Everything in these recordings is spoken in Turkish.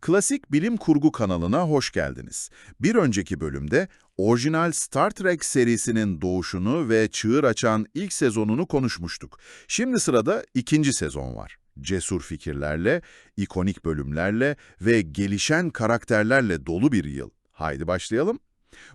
Klasik Bilim Kurgu kanalına hoş geldiniz. Bir önceki bölümde orijinal Star Trek serisinin doğuşunu ve çığır açan ilk sezonunu konuşmuştuk. Şimdi sırada ikinci sezon var. Cesur fikirlerle, ikonik bölümlerle ve gelişen karakterlerle dolu bir yıl. Haydi başlayalım.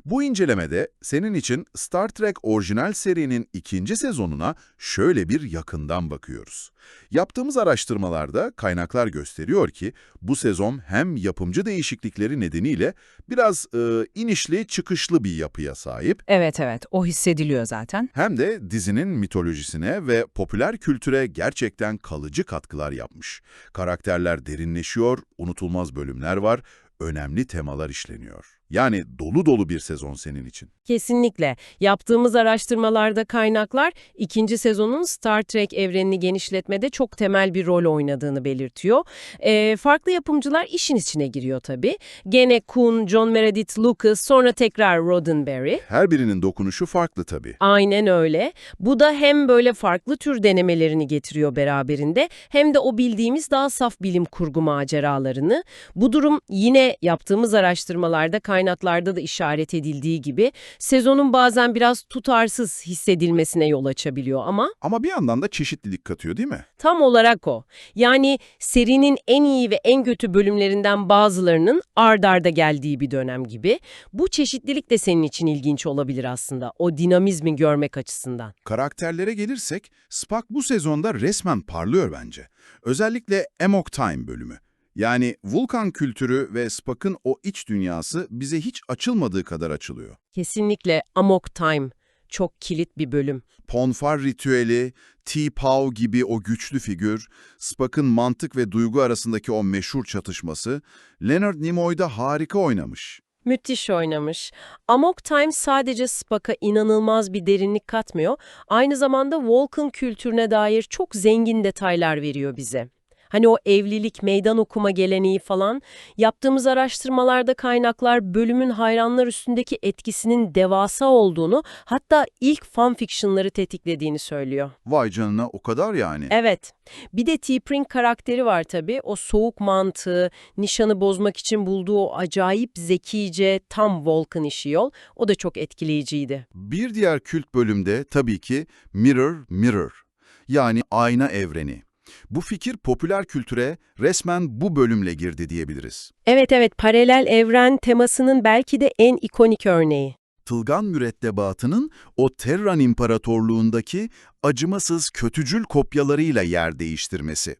Bu incelemede senin için Star Trek orijinal serinin ikinci sezonuna şöyle bir yakından bakıyoruz. Yaptığımız araştırmalarda kaynaklar gösteriyor ki bu sezon hem yapımcı değişiklikleri nedeniyle biraz e, inişli çıkışlı bir yapıya sahip Evet evet o hissediliyor zaten. hem de dizinin mitolojisine ve popüler kültüre gerçekten kalıcı katkılar yapmış. Karakterler derinleşiyor, unutulmaz bölümler var, önemli temalar işleniyor. Yani dolu dolu bir sezon senin için. Kesinlikle. Yaptığımız araştırmalarda kaynaklar ikinci sezonun Star Trek evrenini genişletmede çok temel bir rol oynadığını belirtiyor. Ee, farklı yapımcılar işin içine giriyor tabii. Gene Kuhn, John Meredith, Lucas, sonra tekrar Roddenberry. Her birinin dokunuşu farklı tabii. Aynen öyle. Bu da hem böyle farklı tür denemelerini getiriyor beraberinde hem de o bildiğimiz daha saf bilim kurgu maceralarını. Bu durum yine yaptığımız araştırmalarda kaynaklarda da işaret edildiği gibi sezonun bazen biraz tutarsız hissedilmesine yol açabiliyor ama Ama bir yandan da çeşitlilik katıyor değil mi? tam olarak o. Yani serinin en iyi ve en kötü bölümlerinden bazılarının ard arda geldiği bir dönem gibi. Bu çeşitlilik de senin için ilginç olabilir aslında o dinamizmi görmek açısından. Karakterlere gelirsek, Spock bu sezonda resmen parlıyor bence. Özellikle Amok Time bölümü. Yani Vulkan kültürü ve Spock'ın o iç dünyası bize hiç açılmadığı kadar açılıyor. Kesinlikle Amok Time. Çok kilit bir bölüm. Ponfar ritüeli, T-Pow gibi o güçlü figür, Spock'ın mantık ve duygu arasındaki o meşhur çatışması, Leonard Nimoy'da harika oynamış. Müthiş oynamış. Amok Time sadece Spock'a inanılmaz bir derinlik katmıyor, aynı zamanda Vulcan kültürüne dair çok zengin detaylar veriyor bize. Hani o evlilik, meydan okuma geleneği falan, yaptığımız araştırmalarda kaynaklar bölümün hayranlar üstündeki etkisinin devasa olduğunu, hatta ilk fanfictionları tetiklediğini söylüyor. Vay canına o kadar yani. Evet. Bir de T'Pring karakteri var tabii. O soğuk mantığı, nişanı bozmak için bulduğu o acayip zekice tam Vulcan işi yol. O da çok etkileyiciydi. Bir diğer kült bölümde tabii ki Mirror Mirror, yani ayna evreni. Bu fikir popüler kültüre resmen bu bölümle girdi diyebiliriz. Evet evet paralel evren temasının belki de en ikonik örneği. Tılgan mürettebatının o Terran İmparatorluğundaki acımasız kötücül kopyalarıyla yer değiştirmesi.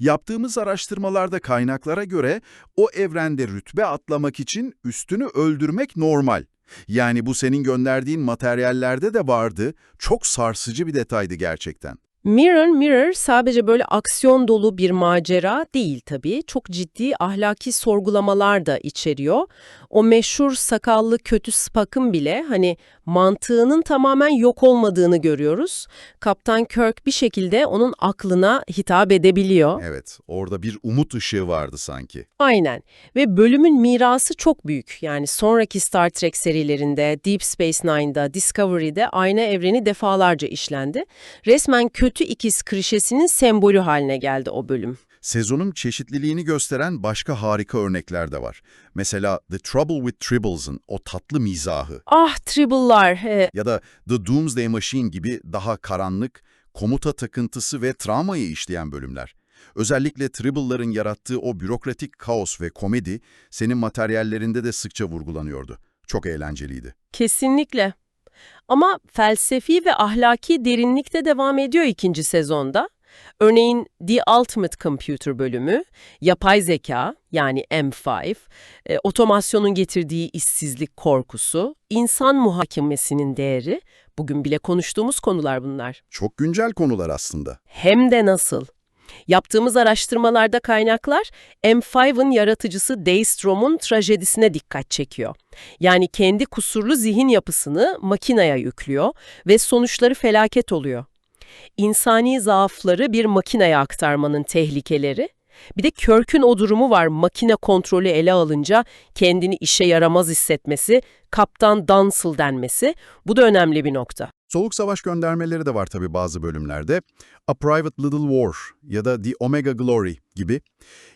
Yaptığımız araştırmalarda kaynaklara göre o evrende rütbe atlamak için üstünü öldürmek normal. Yani bu senin gönderdiğin materyallerde de vardı. Çok sarsıcı bir detaydı gerçekten. Mirror Mirror sadece böyle aksiyon dolu bir macera değil tabii. Çok ciddi ahlaki sorgulamalar da içeriyor. O meşhur sakallı kötü Spock'ın bile hani mantığının tamamen yok olmadığını görüyoruz. Kaptan Kirk bir şekilde onun aklına hitap edebiliyor. Evet, orada bir umut ışığı vardı sanki. Aynen. Ve bölümün mirası çok büyük. Yani sonraki Star Trek serilerinde, Deep Space Nine'da, Discovery'de ayna evreni defalarca işlendi. Resmen kötü ikiz klişesinin sembolü haline geldi o bölüm. Sezonun çeşitliliğini gösteren başka harika örnekler de var. Mesela The Trouble with Tribbles'ın o tatlı mizahı Ah Tribble'lar. ya da The Doomsday Machine gibi daha karanlık, komuta takıntısı ve travmayı işleyen bölümler. Özellikle Tribble'ların yarattığı o bürokratik kaos ve komedi senin materyallerinde de sıkça vurgulanıyordu. Çok eğlenceliydi. kesinlikle. Ama felsefi ve ahlaki derinlikte devam ediyor ikinci sezonda. Örneğin The Ultimate Computer bölümü, yapay zeka yani M5, e, otomasyonun getirdiği işsizlik korkusu, insan muhakemesinin değeri, bugün bile konuştuğumuz konular bunlar. Çok güncel konular aslında. Hem de nasıl? Yaptığımız araştırmalarda kaynaklar M5'ın yaratıcısı Daystrom'un trajedisine dikkat çekiyor. Yani kendi kusurlu zihin yapısını makineye yüklüyor ve sonuçları felaket oluyor. İnsani zaafları bir makineye aktarmanın tehlikeleri, bir de Kirk'ün o durumu var makine kontrolü ele alınca kendini işe yaramaz hissetmesi, kaptan Dunsel denmesi, bu da önemli bir nokta. Soluk savaş göndermeleri de var tabii bazı bölümlerde. A Private Little War ya da The Omega Glory gibi.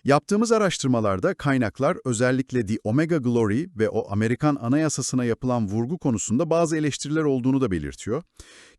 Yaptığımız araştırmalarda kaynaklar özellikle The Omega Glory ve o Amerikan Anayasasına yapılan vurgu konusunda bazı eleştiriler olduğunu da belirtiyor.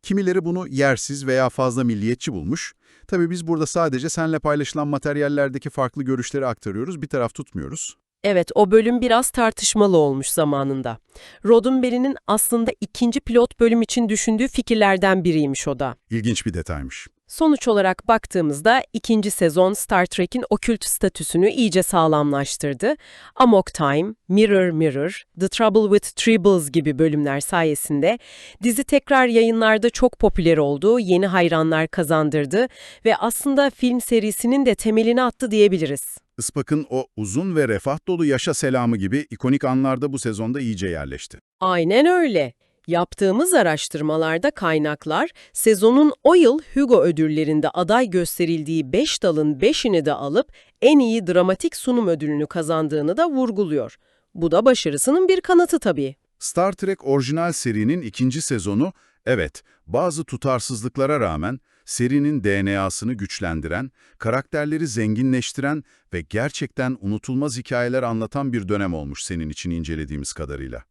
Kimileri bunu yersiz veya fazla milliyetçi bulmuş. Tabii biz burada sadece senle paylaşılan materyallerdeki farklı görüşleri aktarıyoruz, bir taraf tutmuyoruz. Evet, o bölüm biraz tartışmalı olmuş zamanında. Roddenberry'nin aslında ikinci pilot bölüm için düşündüğü fikirlerden biriymiş o da. İlginç bir detaymış. Sonuç olarak baktığımızda ikinci sezon Star Trek'in okült statüsünü iyice sağlamlaştırdı. Amok Time, Mirror Mirror, The Trouble with Tribbles gibi bölümler sayesinde dizi tekrar yayınlarda çok popüler oldu, yeni hayranlar kazandırdı ve aslında film serisinin de temelini attı diyebiliriz. Spock'ın o uzun ve refah dolu yaşa selamı gibi ikonik anlarda bu sezonda iyice yerleşti. Aynen öyle. Yaptığımız araştırmalarda kaynaklar, sezonun o yıl Hugo ödüllerinde aday gösterildiği 5 dalın 5'ini de alıp en iyi dramatik sunum ödülünü kazandığını da vurguluyor. Bu da başarısının bir kanıtı tabii. Star Trek orijinal serinin ikinci sezonu, evet, bazı tutarsızlıklara rağmen serinin DNA'sını güçlendiren, karakterleri zenginleştiren ve gerçekten unutulmaz hikayeler anlatan bir dönem olmuş senin için incelediğimiz kadarıyla.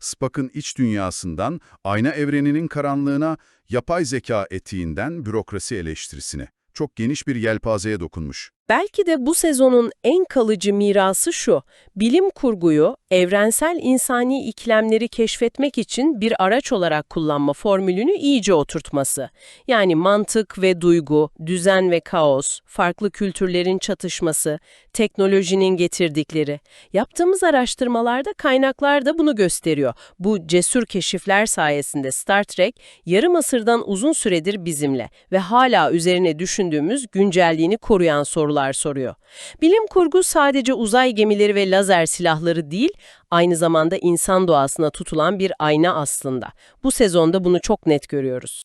Spock'ın iç dünyasından, ayna evreninin karanlığına, yapay zeka etiğinden bürokrasi eleştirisine, çok geniş bir yelpazeye dokunmuş. Belki de bu sezonun en kalıcı mirası şu, bilim kurguyu evrensel insani iklemleri keşfetmek için bir araç olarak kullanma formülünü iyice oturtması. Yani mantık ve duygu, düzen ve kaos, farklı kültürlerin çatışması, teknolojinin getirdikleri. Yaptığımız araştırmalarda kaynaklar da bunu gösteriyor. Bu cesur keşifler sayesinde Star Trek yarım asırdan uzun süredir bizimle ve hala üzerine düşündüğümüz güncelliğini koruyan sorular soruyor. Bilim kurgu sadece uzay gemileri ve lazer silahları değil, aynı zamanda insan doğasına tutulan bir ayna aslında. Bu sezonda bunu çok net görüyoruz.